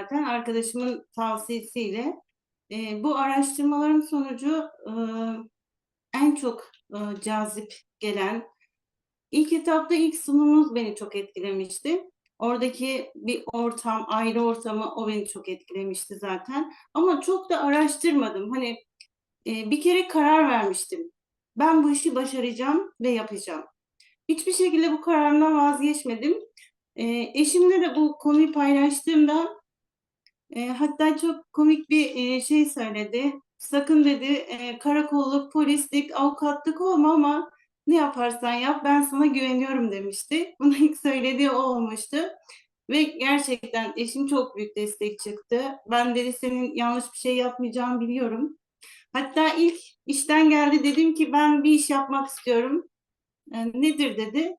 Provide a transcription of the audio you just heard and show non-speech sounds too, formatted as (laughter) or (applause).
zaten arkadaşımın tavsiyesiyle. E, bu araştırmaların sonucu e, en çok e, cazip gelen ilk etapta ilk sunumumuz beni çok etkilemişti. Oradaki bir ortam, ayrı ortamı o beni çok etkilemişti zaten. Ama çok da araştırmadım. Hani e, bir kere karar vermiştim. Ben bu işi başaracağım ve yapacağım. Hiçbir şekilde bu kararımdan vazgeçmedim. E, eşimle de bu konuyu paylaştığımda e, hatta çok komik bir e, şey söyledi. Sakın dedi e, karakolluk, polislik, avukatlık olma ama ne yaparsan yap ben sana güveniyorum demişti. (laughs) Bunu ilk söylediği o olmuştu. Ve gerçekten eşim çok büyük destek çıktı. Ben dedi senin yanlış bir şey yapmayacağını biliyorum. Hatta ilk işten geldi dedim ki ben bir iş yapmak istiyorum. E, nedir dedi.